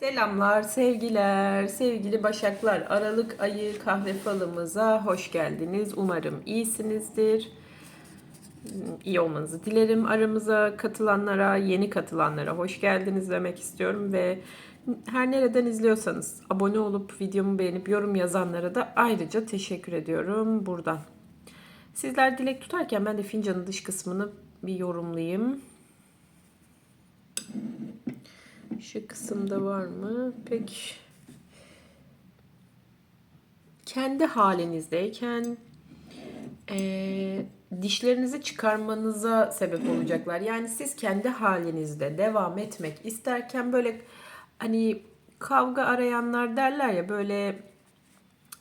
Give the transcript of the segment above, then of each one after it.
Selamlar, sevgiler, sevgili Başaklar. Aralık ayı kahve falımıza hoş geldiniz. Umarım iyisinizdir. İyi olmanızı dilerim. Aramıza katılanlara, yeni katılanlara hoş geldiniz demek istiyorum ve her nereden izliyorsanız abone olup videomu beğenip yorum yazanlara da ayrıca teşekkür ediyorum buradan. Sizler dilek tutarken ben de fincanın dış kısmını bir yorumlayayım. Şu kısımda var mı? Pek kendi halinizdeyken eee, dişlerinizi çıkarmanıza sebep olacaklar. Yani siz kendi halinizde devam etmek isterken böyle hani kavga arayanlar derler ya böyle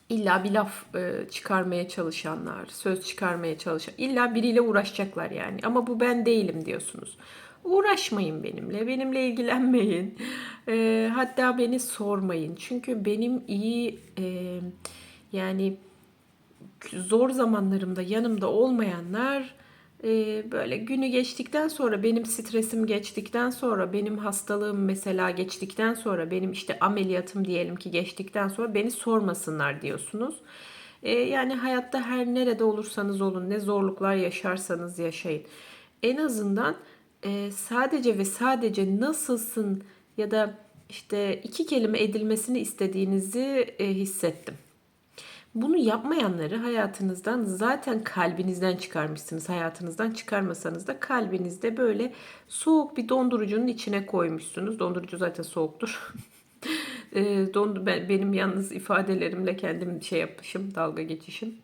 illa bir laf e, çıkarmaya çalışanlar, söz çıkarmaya çalışan, illa biriyle uğraşacaklar yani. Ama bu ben değilim diyorsunuz. Uğraşmayın benimle, benimle ilgilenmeyin. E, hatta beni sormayın. Çünkü benim iyi e, yani zor zamanlarımda yanımda olmayanlar e, böyle günü geçtikten sonra benim stresim geçtikten sonra benim hastalığım mesela geçtikten sonra benim işte ameliyatım diyelim ki geçtikten sonra beni sormasınlar diyorsunuz. E, yani hayatta her nerede olursanız olun ne zorluklar yaşarsanız yaşayın. En azından e, sadece ve sadece nasılsın ya da işte iki kelime edilmesini istediğinizi e, hissettim. Bunu yapmayanları hayatınızdan zaten kalbinizden çıkarmışsınız. Hayatınızdan çıkarmasanız da kalbinizde böyle soğuk bir dondurucunun içine koymuşsunuz. Dondurucu zaten soğuktur. E, dondu ben, benim yalnız ifadelerimle kendim şey yapışım, dalga geçişim.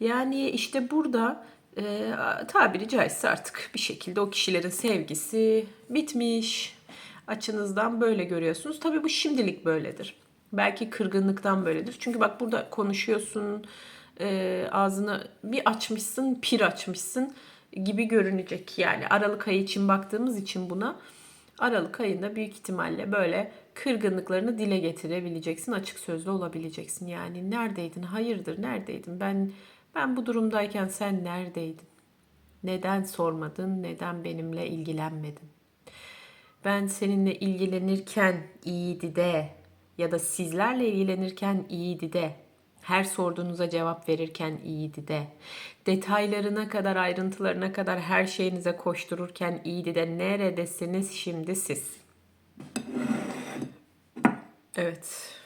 Yani işte burada e, tabiri caizse artık bir şekilde o kişilerin sevgisi bitmiş. Açınızdan böyle görüyorsunuz. Tabii bu şimdilik böyledir. Belki kırgınlıktan böyledir. Çünkü bak burada konuşuyorsun, e, ağzını bir açmışsın, pir açmışsın gibi görünecek. Yani Aralık ayı için baktığımız için buna Aralık ayında büyük ihtimalle böyle kırgınlıklarını dile getirebileceksin, açık sözlü olabileceksin. Yani neredeydin? Hayırdır? Neredeydin? Ben ben bu durumdayken sen neredeydin? Neden sormadın? Neden benimle ilgilenmedin? Ben seninle ilgilenirken iyiydi de ya da sizlerle ilgilenirken iyiydi de her sorduğunuza cevap verirken iyiydi de detaylarına kadar ayrıntılarına kadar her şeyinize koştururken iyiydi de neredesiniz şimdi siz? Evet.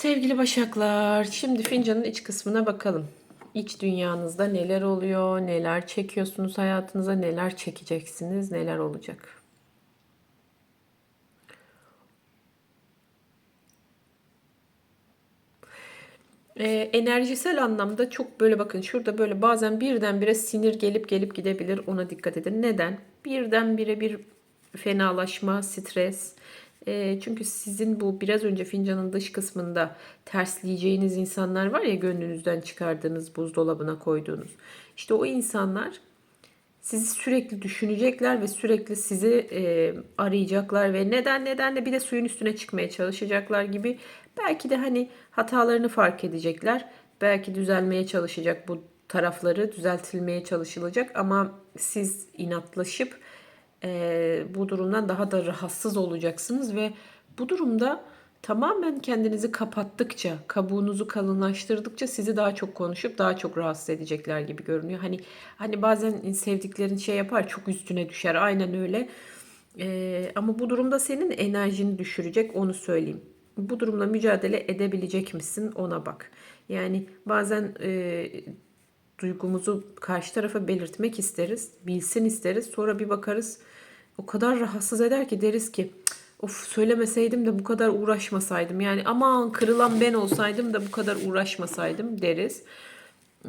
Sevgili Başaklar, şimdi fincanın iç kısmına bakalım. İç dünyanızda neler oluyor, neler çekiyorsunuz hayatınıza, neler çekeceksiniz, neler olacak? Ee, enerjisel anlamda çok böyle bakın şurada böyle bazen birdenbire sinir gelip gelip gidebilir ona dikkat edin. Neden? Birdenbire bir fenalaşma, stres. Ee, çünkü sizin bu biraz önce fincanın dış kısmında tersleyeceğiniz insanlar var ya gönlünüzden çıkardığınız buzdolabına koyduğunuz. İşte o insanlar sizi sürekli düşünecekler ve sürekli sizi e, arayacaklar ve neden neden de bir de suyun üstüne çıkmaya çalışacaklar gibi belki de hani hatalarını fark edecekler. Belki düzelmeye çalışacak bu tarafları düzeltilmeye çalışılacak ama siz inatlaşıp e, bu durumdan daha da rahatsız olacaksınız ve bu durumda tamamen kendinizi kapattıkça, kabuğunuzu kalınlaştırdıkça sizi daha çok konuşup daha çok rahatsız edecekler gibi görünüyor. Hani hani bazen sevdiklerin şey yapar, çok üstüne düşer. Aynen öyle. Ee, ama bu durumda senin enerjini düşürecek, onu söyleyeyim. Bu durumla mücadele edebilecek misin? Ona bak. Yani bazen e, duygumuzu karşı tarafa belirtmek isteriz, bilsin isteriz. Sonra bir bakarız o kadar rahatsız eder ki deriz ki of söylemeseydim de bu kadar uğraşmasaydım. Yani aman kırılan ben olsaydım da bu kadar uğraşmasaydım deriz.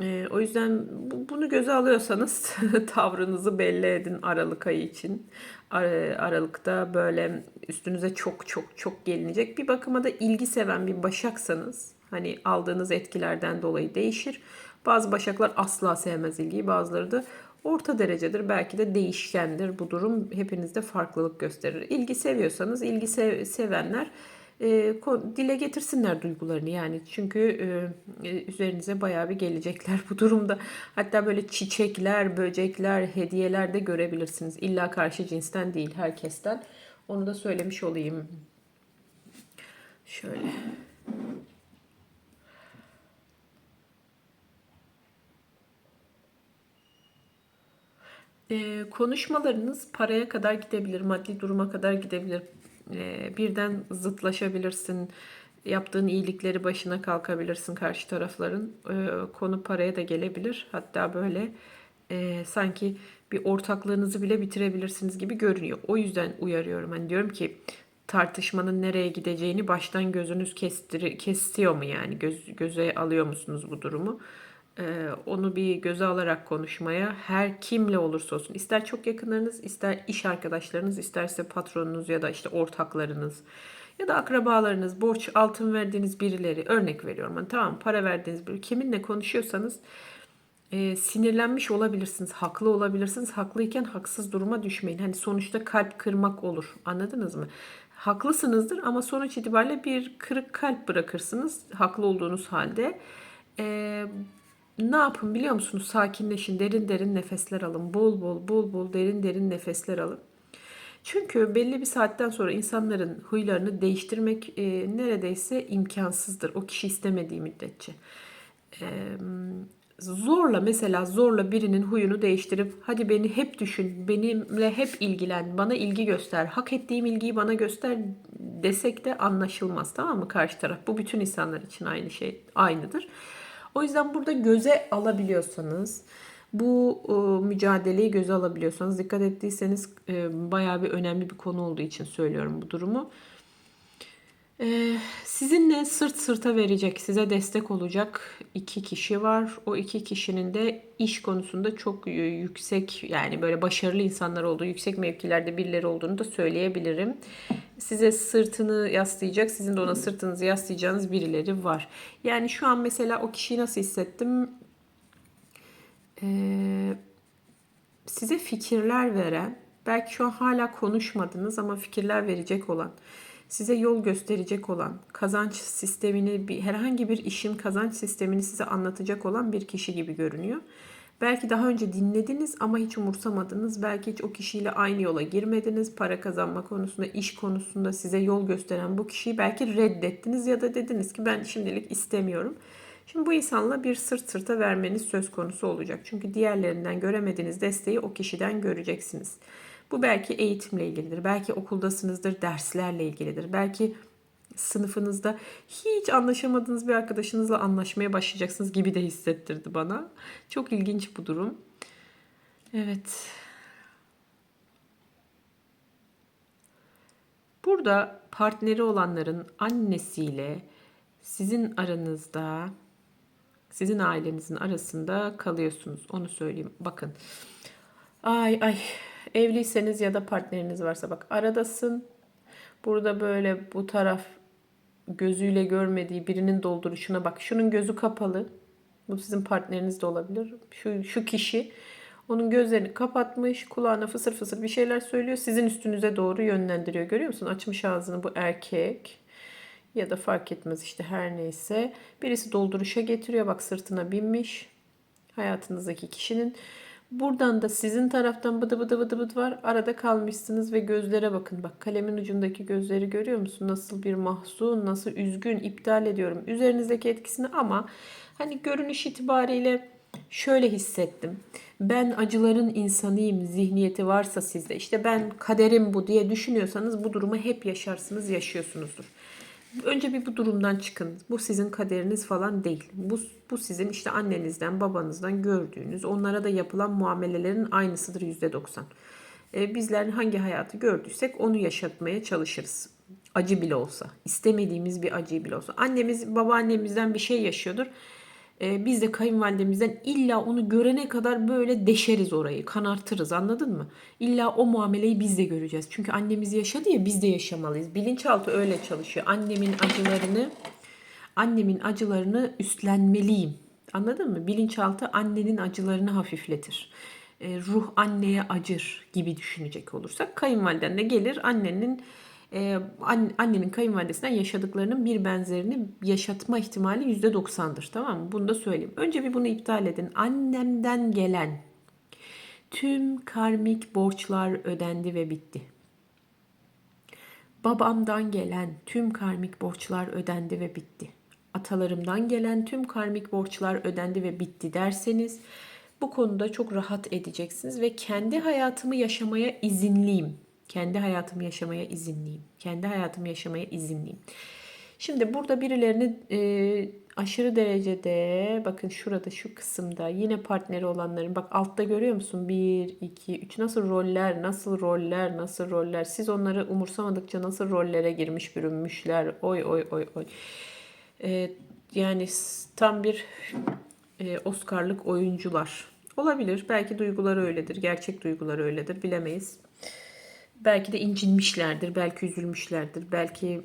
Ee, o yüzden bu, bunu göze alıyorsanız tavrınızı belli edin Aralık ayı için. Ar- Aralıkta böyle üstünüze çok çok çok gelinecek. Bir bakıma da ilgi seven bir başaksanız hani aldığınız etkilerden dolayı değişir. Bazı başaklar asla sevmez ilgiyi, bazıları da orta derecedir. Belki de değişkendir. Bu durum hepinizde farklılık gösterir. İlgi seviyorsanız ilgi sev- sevenler e, dile getirsinler duygularını yani. Çünkü e, e, üzerinize bayağı bir gelecekler bu durumda. Hatta böyle çiçekler, böcekler, hediyeler de görebilirsiniz. İlla karşı cinsten değil, herkesten. Onu da söylemiş olayım. Şöyle. Ee, konuşmalarınız paraya kadar gidebilir, maddi duruma kadar gidebilir. Ee, birden zıtlaşabilirsin, yaptığın iyilikleri başına kalkabilirsin karşı tarafların. Ee, konu paraya da gelebilir. Hatta böyle e, sanki bir ortaklığınızı bile bitirebilirsiniz gibi görünüyor. O yüzden uyarıyorum. Hani diyorum ki tartışmanın nereye gideceğini baştan gözünüz kestiri, kesiyor mu yani? Göz, göze alıyor musunuz bu durumu? Ee, onu bir göze alarak konuşmaya her kimle olursa olsun ister çok yakınlarınız ister iş arkadaşlarınız isterse patronunuz ya da işte ortaklarınız ya da akrabalarınız borç altın verdiğiniz birileri örnek veriyorum. Hani tamam para verdiğiniz biri kiminle konuşuyorsanız e, sinirlenmiş olabilirsiniz haklı olabilirsiniz. Haklıyken haksız duruma düşmeyin. Hani sonuçta kalp kırmak olur. Anladınız mı? Haklısınızdır ama sonuç itibariyle bir kırık kalp bırakırsınız haklı olduğunuz halde. E, ne yapın biliyor musunuz? Sakinleşin, derin derin nefesler alın. Bol bol, bol bol, derin derin nefesler alın. Çünkü belli bir saatten sonra insanların huylarını değiştirmek e, neredeyse imkansızdır. O kişi istemediği müddetçe. E, zorla mesela zorla birinin huyunu değiştirip hadi beni hep düşün, benimle hep ilgilen, bana ilgi göster, hak ettiğim ilgiyi bana göster desek de anlaşılmaz tamam mı karşı taraf? Bu bütün insanlar için aynı şey aynıdır. O yüzden burada göze alabiliyorsanız, bu e, mücadeleyi göze alabiliyorsanız, dikkat ettiyseniz e, bayağı bir önemli bir konu olduğu için söylüyorum bu durumu. E, sizinle sırt sırta verecek, size destek olacak iki kişi var. O iki kişinin de iş konusunda çok yüksek yani böyle başarılı insanlar olduğu, yüksek mevkilerde birileri olduğunu da söyleyebilirim. Size sırtını yaslayacak, sizin de ona sırtınızı yaslayacağınız birileri var. Yani şu an mesela o kişiyi nasıl hissettim? Ee, size fikirler veren, belki şu an hala konuşmadınız ama fikirler verecek olan, size yol gösterecek olan, kazanç sistemini, bir, herhangi bir işin kazanç sistemini size anlatacak olan bir kişi gibi görünüyor. Belki daha önce dinlediniz ama hiç umursamadınız. Belki hiç o kişiyle aynı yola girmediniz. Para kazanma konusunda, iş konusunda size yol gösteren bu kişiyi belki reddettiniz ya da dediniz ki ben şimdilik istemiyorum. Şimdi bu insanla bir sırt sırta vermeniz söz konusu olacak. Çünkü diğerlerinden göremediğiniz desteği o kişiden göreceksiniz. Bu belki eğitimle ilgilidir. Belki okuldasınızdır, derslerle ilgilidir. Belki sınıfınızda hiç anlaşamadığınız bir arkadaşınızla anlaşmaya başlayacaksınız gibi de hissettirdi bana. Çok ilginç bu durum. Evet. Burada partneri olanların annesiyle sizin aranızda sizin ailenizin arasında kalıyorsunuz. Onu söyleyeyim. Bakın. Ay ay evliyseniz ya da partneriniz varsa bak aradasın. Burada böyle bu taraf gözüyle görmediği birinin dolduruşuna bak. Şunun gözü kapalı. Bu sizin partneriniz de olabilir. Şu, şu kişi onun gözlerini kapatmış, kulağına fısır fısır bir şeyler söylüyor. Sizin üstünüze doğru yönlendiriyor. Görüyor musun? Açmış ağzını bu erkek. Ya da fark etmez işte her neyse. Birisi dolduruşa getiriyor. Bak sırtına binmiş. Hayatınızdaki kişinin. Buradan da sizin taraftan bıdı bıdı bıdı bıdı var. Arada kalmışsınız ve gözlere bakın. Bak kalemin ucundaki gözleri görüyor musun? Nasıl bir mahzun, nasıl üzgün, iptal ediyorum. Üzerinizdeki etkisini ama hani görünüş itibariyle şöyle hissettim. Ben acıların insanıyım zihniyeti varsa sizde. işte ben kaderim bu diye düşünüyorsanız bu durumu hep yaşarsınız, yaşıyorsunuzdur. Önce bir bu durumdan çıkın. Bu sizin kaderiniz falan değil. Bu, bu sizin işte annenizden, babanızdan gördüğünüz, onlara da yapılan muamelelerin aynısıdır %90. Ee, bizler hangi hayatı gördüysek onu yaşatmaya çalışırız. Acı bile olsa, istemediğimiz bir acı bile olsa. Annemiz, babaannemizden bir şey yaşıyordur e, biz de kayınvalidemizden illa onu görene kadar böyle deşeriz orayı, kanartırız anladın mı? İlla o muameleyi biz de göreceğiz. Çünkü annemiz yaşadı ya biz de yaşamalıyız. Bilinçaltı öyle çalışıyor. Annemin acılarını annemin acılarını üstlenmeliyim. Anladın mı? Bilinçaltı annenin acılarını hafifletir. E, ruh anneye acır gibi düşünecek olursak kayınvaliden de gelir annenin e, an- annenin kayınvalidesinden yaşadıklarının bir benzerini yaşatma ihtimali %90'dır. Tamam mı? Bunu da söyleyeyim. Önce bir bunu iptal edin. Annemden gelen tüm karmik borçlar ödendi ve bitti. Babamdan gelen tüm karmik borçlar ödendi ve bitti. Atalarımdan gelen tüm karmik borçlar ödendi ve bitti derseniz bu konuda çok rahat edeceksiniz ve kendi hayatımı yaşamaya izinliyim. Kendi hayatımı yaşamaya izinliyim. Kendi hayatımı yaşamaya izinliyim. Şimdi burada birilerini e, aşırı derecede bakın şurada şu kısımda yine partneri olanların bak altta görüyor musun? 1, 2, 3 nasıl roller, nasıl roller, nasıl roller. Siz onları umursamadıkça nasıl rollere girmiş bürünmüşler. Oy oy oy oy. E, yani tam bir e, Oscar'lık oyuncular. Olabilir. Belki duyguları öyledir. Gerçek duyguları öyledir. Bilemeyiz. Belki de incinmişlerdir. Belki üzülmüşlerdir. Belki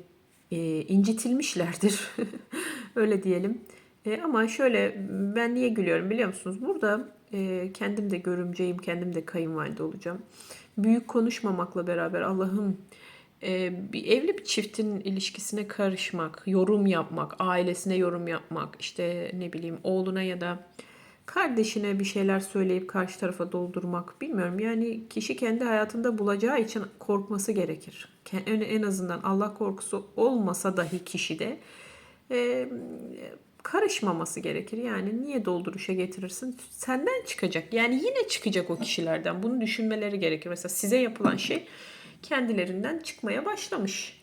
e, incitilmişlerdir. Öyle diyelim. E, ama şöyle ben niye gülüyorum biliyor musunuz? Burada e, kendim de görümceyim. Kendim de kayınvalide olacağım. Büyük konuşmamakla beraber Allah'ım e, bir evli bir çiftin ilişkisine karışmak, yorum yapmak, ailesine yorum yapmak, işte ne bileyim oğluna ya da kardeşine bir şeyler söyleyip karşı tarafa doldurmak bilmiyorum. Yani kişi kendi hayatında bulacağı için korkması gerekir. En azından Allah korkusu olmasa dahi kişide e, karışmaması gerekir. Yani niye dolduruşa getirirsin? Senden çıkacak. Yani yine çıkacak o kişilerden. Bunu düşünmeleri gerekir. Mesela size yapılan şey kendilerinden çıkmaya başlamış.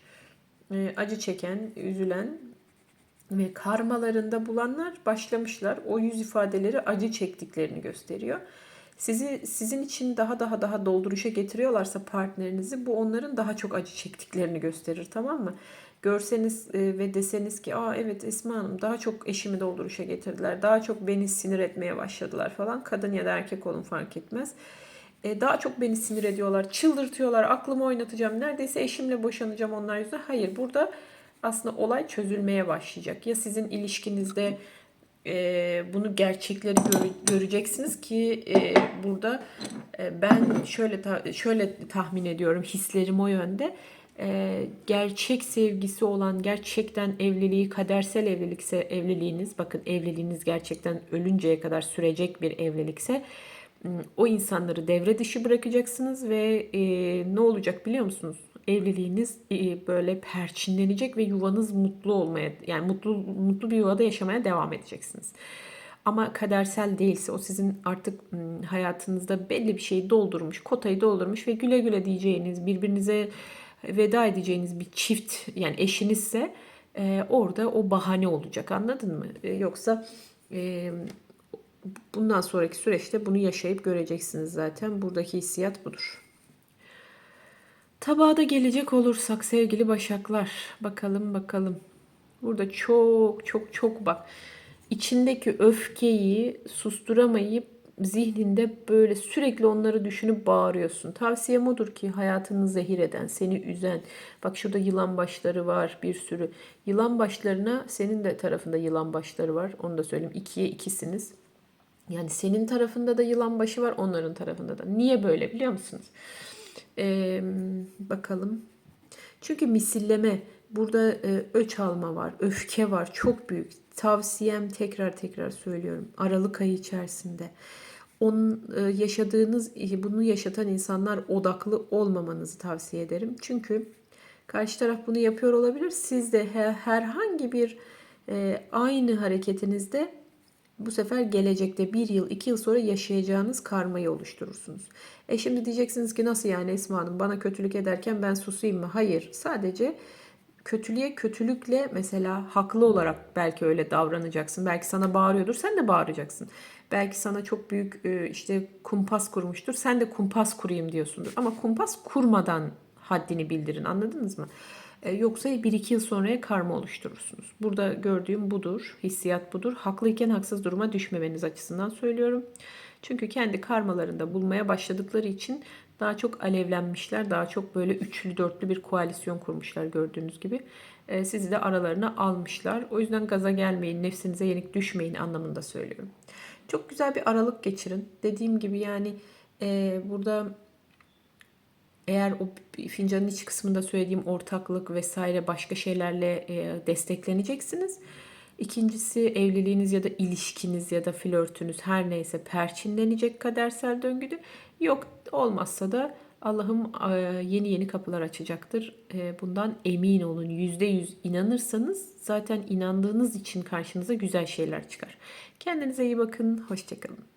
E, acı çeken, üzülen ve karmalarında bulanlar başlamışlar. O yüz ifadeleri acı çektiklerini gösteriyor. Sizi sizin için daha daha daha dolduruşa getiriyorlarsa partnerinizi bu onların daha çok acı çektiklerini gösterir tamam mı? Görseniz e, ve deseniz ki aa evet Esma Hanım daha çok eşimi dolduruşa getirdiler. Daha çok beni sinir etmeye başladılar falan. Kadın ya da erkek olun fark etmez. E, daha çok beni sinir ediyorlar, çıldırtıyorlar, aklımı oynatacağım, neredeyse eşimle boşanacağım onlar yüzünden. Hayır burada aslında olay çözülmeye başlayacak. Ya sizin ilişkinizde e, bunu gerçekleri göre- göreceksiniz ki e, burada e, ben şöyle ta- şöyle tahmin ediyorum hislerim o yönde. E, gerçek sevgisi olan gerçekten evliliği kadersel evlilikse evliliğiniz bakın evliliğiniz gerçekten ölünceye kadar sürecek bir evlilikse o insanları devre dışı bırakacaksınız ve e, ne olacak biliyor musunuz? Evliliğiniz e, böyle perçinlenecek ve yuvanız mutlu olmaya yani mutlu mutlu bir yuvada yaşamaya devam edeceksiniz. Ama kadersel değilse o sizin artık hayatınızda belli bir şeyi doldurmuş, kotayı doldurmuş ve güle güle diyeceğiniz, birbirinize veda edeceğiniz bir çift yani eşinizse e, orada o bahane olacak anladın mı? E, yoksa e, bundan sonraki süreçte bunu yaşayıp göreceksiniz zaten. Buradaki hissiyat budur. Tabağa da gelecek olursak sevgili başaklar. Bakalım bakalım. Burada çok çok çok bak. içindeki öfkeyi susturamayıp zihninde böyle sürekli onları düşünüp bağırıyorsun. Tavsiyem odur ki hayatını zehir eden, seni üzen. Bak şurada yılan başları var bir sürü. Yılan başlarına senin de tarafında yılan başları var. Onu da söyleyeyim. İkiye ikisiniz. Yani senin tarafında da yılan başı var, onların tarafında da. Niye böyle biliyor musunuz? Ee, bakalım. Çünkü misilleme, burada e, öç alma var, öfke var, çok büyük. Tavsiyem tekrar tekrar söylüyorum. Aralık ayı içerisinde. Onun e, yaşadığınız, bunu yaşatan insanlar odaklı olmamanızı tavsiye ederim. Çünkü karşı taraf bunu yapıyor olabilir. Siz de he- herhangi bir e, aynı hareketinizde bu sefer gelecekte bir yıl, iki yıl sonra yaşayacağınız karmayı oluşturursunuz. E şimdi diyeceksiniz ki nasıl yani Esma Hanım bana kötülük ederken ben susayım mı? Hayır. Sadece kötülüğe kötülükle mesela haklı olarak belki öyle davranacaksın. Belki sana bağırıyordur sen de bağıracaksın. Belki sana çok büyük e, işte kumpas kurmuştur. Sen de kumpas kurayım diyorsundur. Ama kumpas kurmadan haddini bildirin anladınız mı? E, Yoksa 1-2 yıl sonraya karma oluşturursunuz. Burada gördüğüm budur, hissiyat budur. Haklıyken haksız duruma düşmemeniz açısından söylüyorum. Çünkü kendi karmalarında bulmaya başladıkları için daha çok alevlenmişler, daha çok böyle üçlü dörtlü bir koalisyon kurmuşlar gördüğünüz gibi. E, sizi de aralarına almışlar. O yüzden gaza gelmeyin, nefsinize yenik düşmeyin anlamında söylüyorum. Çok güzel bir aralık geçirin. Dediğim gibi yani e, burada Eğer o fincanın iç kısmında söylediğim ortaklık vesaire başka şeylerle e, destekleneceksiniz. İkincisi evliliğiniz ya da ilişkiniz ya da flörtünüz her neyse perçinlenecek kadersel döngüde. Yok olmazsa da Allah'ım yeni yeni kapılar açacaktır. E, Bundan emin olun. Yüzde yüz inanırsanız zaten inandığınız için karşınıza güzel şeyler çıkar. Kendinize iyi bakın. Hoşçakalın.